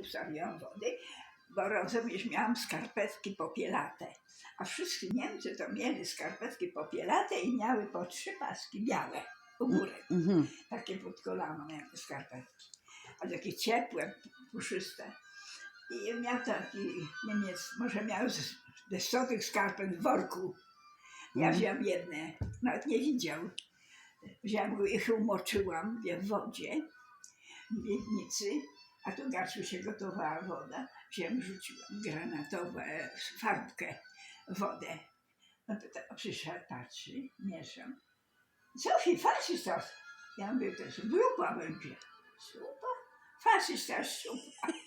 ustawiłam wody, bo rozumiesz, miałam skarpetki popielate. A wszyscy Niemcy to mieli skarpetki popielate i miały po trzy paski białe u góry. Mhm. Takie pod kolano miały skarpetki. A takie ciepłe, puszyste. I miał taki Niemiec, może miał ze 100 tych skarpet w worku. Ja Mhm. wziąłem jedne, nawet nie widział. Wziąłem ich umoczyłam w wodzie, w miednicy, a tu garściu się gotowała woda. Wziąłem, rzuciłam granatową farbkę, wodę. No to ta, przyszedł, patrzy, mieszam. Sofie, faszysta. Ja mówię, to jest zupa będzie. Zupa? Faszysta, zupa.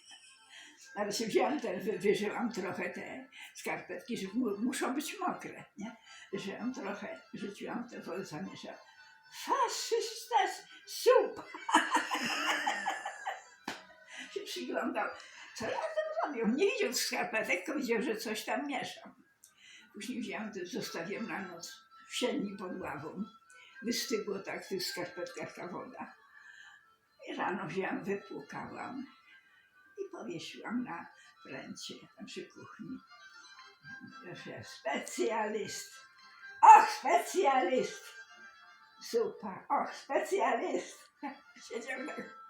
Ale się wziąłem ten, wy- wyżyłam trochę te skarpetki, że mu, muszą być mokre, nie? Wyżyłam trochę, rzuciłam te wodę, zamieszałam. Faszysta, zupa. przyglądał. Co ja tam robię? Nie widział skarpetek, tylko widział, że coś tam mieszam. Później wziąłem, to zostawiłem na noc w sieni pod ławą. Wystygło tak w tych skarpetkach ta woda. I rano wziąłem, wypłukałam i powiesiłam na pręcie tam przy kuchni. Proszę, specjalist. Och, specjalist. Super, och, specjalist. Siedział tak.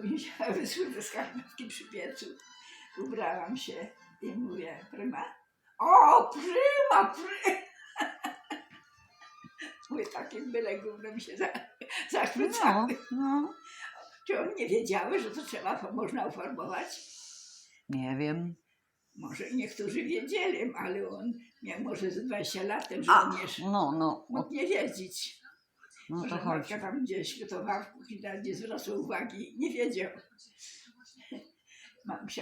Później wyszły te skarpetki przy piecu. Ubrałam się i mówię, pryma. O, pryma, pryma. Mówię, takim byle gównem się za, zachwycały. No, no. Czy oni nie wiedziały, że to trzeba, można uformować? Nie wiem. Może niektórzy wiedzieli, ale on miał może z 20 lat, ten A, no, no. Mógł nie wiedzieć. No to Może chodzi. matka tam gdzieś gotowała w kuchni, ale nie zwracał uwagi, nie wiedział. Mam się